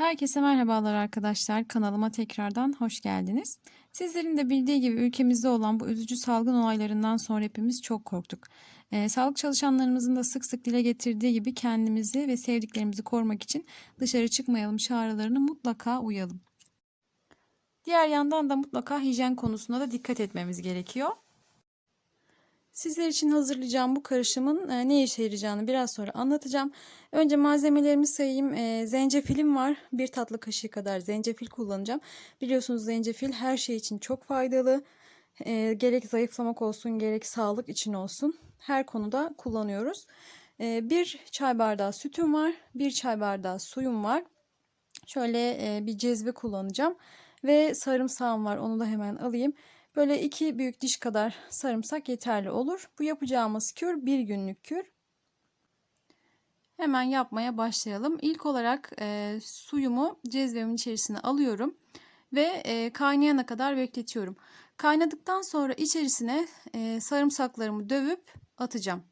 Herkese merhabalar arkadaşlar. Kanalıma tekrardan hoş geldiniz. Sizlerin de bildiği gibi ülkemizde olan bu üzücü salgın olaylarından sonra hepimiz çok korktuk. Ee, sağlık çalışanlarımızın da sık sık dile getirdiği gibi kendimizi ve sevdiklerimizi korumak için dışarı çıkmayalım çağrılarını mutlaka uyalım. Diğer yandan da mutlaka hijyen konusunda da dikkat etmemiz gerekiyor. Sizler için hazırlayacağım bu karışımın e, ne işe yarayacağını biraz sonra anlatacağım. Önce malzemelerimi sayayım. E, zencefilim var. Bir tatlı kaşığı kadar zencefil kullanacağım. Biliyorsunuz zencefil her şey için çok faydalı. E, gerek zayıflamak olsun gerek sağlık için olsun. Her konuda kullanıyoruz. Bir çay bardağı sütüm var. Bir çay bardağı suyum var. Şöyle bir cezve kullanacağım. Ve sarımsağım var. Onu da hemen alayım. Böyle iki büyük diş kadar sarımsak yeterli olur. Bu yapacağımız kür bir günlük kür. Hemen yapmaya başlayalım. İlk olarak e, suyumu cezvemin içerisine alıyorum ve e, kaynayana kadar bekletiyorum. Kaynadıktan sonra içerisine e, sarımsaklarımı dövüp atacağım.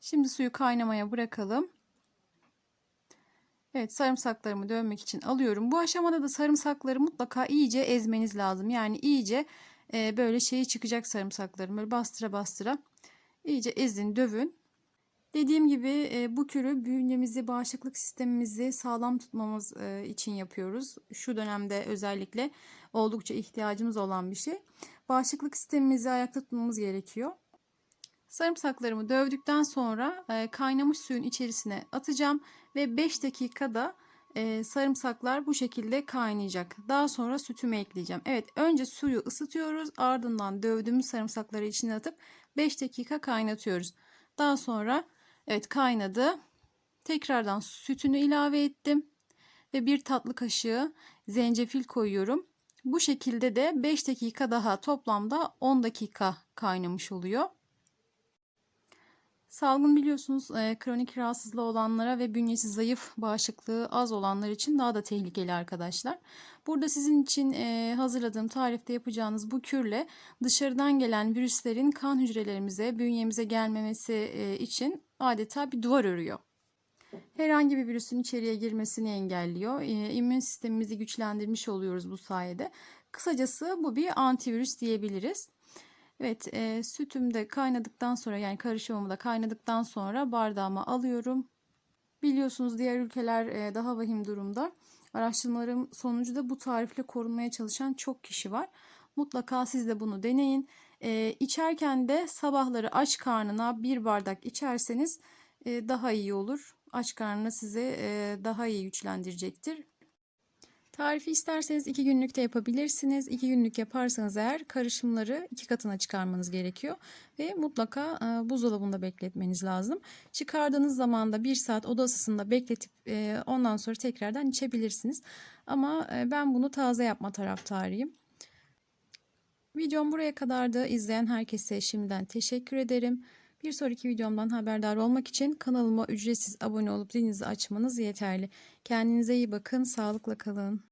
Şimdi suyu kaynamaya bırakalım. Evet sarımsaklarımı dövmek için alıyorum. Bu aşamada da sarımsakları mutlaka iyice ezmeniz lazım. Yani iyice e, böyle şeyi çıkacak sarımsaklarım. Böyle bastıra bastıra iyice ezin dövün. Dediğim gibi e, bu kürü bünyemizi, bağışıklık sistemimizi sağlam tutmamız e, için yapıyoruz. Şu dönemde özellikle oldukça ihtiyacımız olan bir şey. Bağışıklık sistemimizi ayakta tutmamız gerekiyor. Sarımsaklarımı dövdükten sonra e, kaynamış suyun içerisine atacağım ve 5 dakikada e, sarımsaklar bu şekilde kaynayacak. Daha sonra sütümü ekleyeceğim. Evet önce suyu ısıtıyoruz ardından dövdüğümüz sarımsakları içine atıp 5 dakika kaynatıyoruz. Daha sonra evet kaynadı. Tekrardan sütünü ilave ettim ve bir tatlı kaşığı zencefil koyuyorum. Bu şekilde de 5 dakika daha toplamda 10 dakika kaynamış oluyor. Salgın biliyorsunuz e, kronik rahatsızlığı olanlara ve bünyesi zayıf bağışıklığı az olanlar için daha da tehlikeli arkadaşlar. Burada sizin için e, hazırladığım tarifte yapacağınız bu kürle dışarıdan gelen virüslerin kan hücrelerimize, bünyemize gelmemesi e, için adeta bir duvar örüyor. Herhangi bir virüsün içeriye girmesini engelliyor. E, immün sistemimizi güçlendirmiş oluyoruz bu sayede. Kısacası bu bir antivirüs diyebiliriz. Evet e, sütüm kaynadıktan sonra yani karışımımı da kaynadıktan sonra bardağıma alıyorum. Biliyorsunuz diğer ülkeler e, daha vahim durumda. Araştırmalarım sonucu da bu tarifle korunmaya çalışan çok kişi var. Mutlaka siz de bunu deneyin. E, içerken de sabahları aç karnına bir bardak içerseniz e, daha iyi olur. Aç karnına sizi e, daha iyi güçlendirecektir. Tarifi isterseniz 2 günlükte yapabilirsiniz. 2 günlük yaparsanız eğer karışımları iki katına çıkarmanız gerekiyor. Ve mutlaka e, buzdolabında bekletmeniz lazım. Çıkardığınız zaman da 1 saat oda ısısında bekletip e, ondan sonra tekrardan içebilirsiniz. Ama e, ben bunu taze yapma taraftarıyım. Videom buraya kadardı. İzleyen herkese şimdiden teşekkür ederim. Bir sonraki videomdan haberdar olmak için kanalıma ücretsiz abone olup zilinizi açmanız yeterli. Kendinize iyi bakın, sağlıkla kalın.